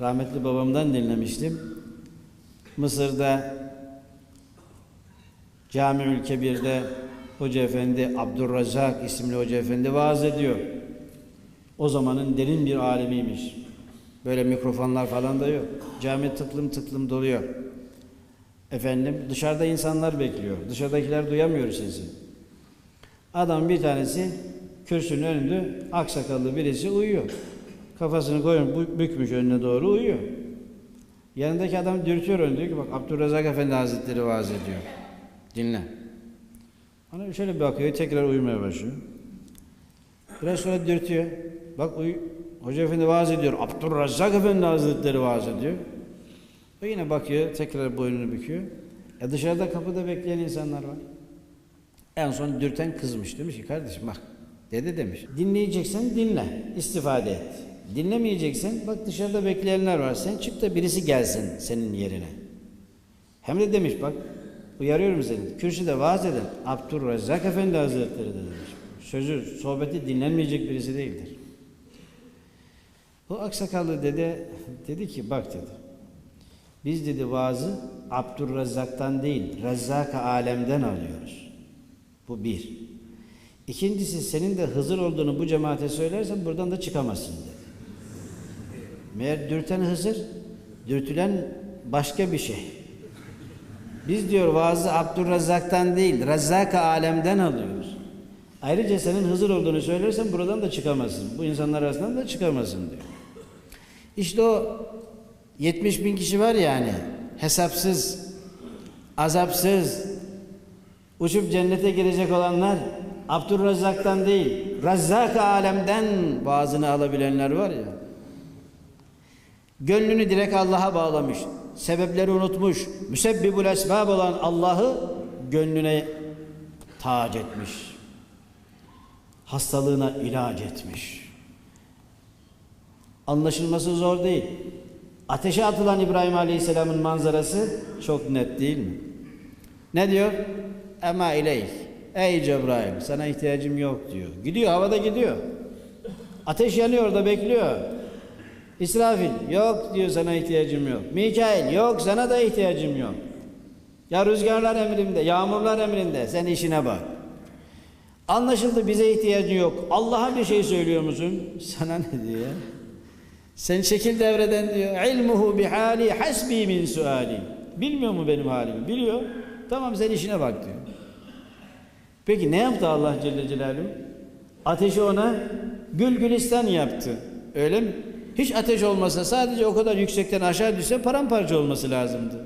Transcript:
rahmetli babamdan dinlemiştim. Mısır'da Camiül Kebir'de Hoca Efendi Abdurrazak isimli Hoca Efendi vaaz ediyor. O zamanın derin bir alimiymiş. Böyle mikrofonlar falan da yok. Cami tıklım tıklım doluyor. Efendim dışarıda insanlar bekliyor. Dışarıdakiler duyamıyor sesi. Adam bir tanesi kürsünün önünde aksakallı birisi uyuyor. Kafasını koyun bükmüş önüne doğru uyuyor. Yanındaki adam dürtüyor onu diyor ki bak Abdurrazak Efendi Hazretleri vaaz ediyor. Dinle. Ona şöyle bakıyor tekrar uyumaya başlıyor. Biraz sonra dürtüyor. Bak uy Hoca Efendi vaaz ediyor. Abdurrazak Efendi Hazretleri vaaz ediyor. O yine bakıyor tekrar boynunu büküyor. E dışarıda kapıda bekleyen insanlar var. En son dürten kızmış demiş ki kardeşim bak dede demiş. Dinleyeceksen dinle, istifade et. Dinlemeyeceksen bak dışarıda bekleyenler var. Sen çık da birisi gelsin senin yerine. Hem de demiş bak uyarıyorum seni. Kürsüde vaaz eden Abdurrezzak Efendi Hazretleri de demiş. Sözü, sohbeti dinlenmeyecek birisi değildir. O aksakallı dede dedi ki bak dedi. Biz dedi vaazı Abdurrezzak'tan değil, Rezzak-ı alemden alıyoruz. Bu bir. İkincisi senin de Hızır olduğunu bu cemaate söylersen buradan da çıkamazsın dedi. Meğer dürten Hızır, dürtülen başka bir şey. Biz diyor vaazı Abdurrezzak'tan değil, Rezzak-ı alemden alıyoruz. Ayrıca senin Hızır olduğunu söylersen buradan da çıkamazsın. Bu insanlar arasından da çıkamazsın diyor. İşte o 70 bin kişi var yani hesapsız, azapsız, uçup cennete girecek olanlar Abdurrezzak'tan değil, Rezzak alemden vaazını alabilenler var ya. Gönlünü direkt Allah'a bağlamış, sebepleri unutmuş, müsebbibul esbab olan Allah'ı gönlüne tac etmiş. Hastalığına ilaç etmiş. Anlaşılması zor değil. Ateşe atılan İbrahim Aleyhisselam'ın manzarası çok net değil mi? Ne diyor? Ema ileyh. Ey Cebrail sana ihtiyacım yok diyor. Gidiyor havada gidiyor. Ateş yanıyor orada bekliyor. İsrafil yok diyor sana ihtiyacım yok. Mikail yok sana da ihtiyacım yok. Ya rüzgarlar emrimde, yağmurlar emrinde sen işine bak. Anlaşıldı bize ihtiyacın yok. Allah'a bir şey söylüyor musun? Sana ne diyor? Sen şekil devreden diyor. İlmuhu bihali hasbi min suali. Bilmiyor mu benim halimi? Biliyor. Tamam sen işine bak diyor. Peki ne yaptı Allah Celle Celaluhu? Ateşi ona gül gülistan yaptı. Öyle mi? Hiç ateş olmasa sadece o kadar yüksekten aşağı düşse paramparça olması lazımdı.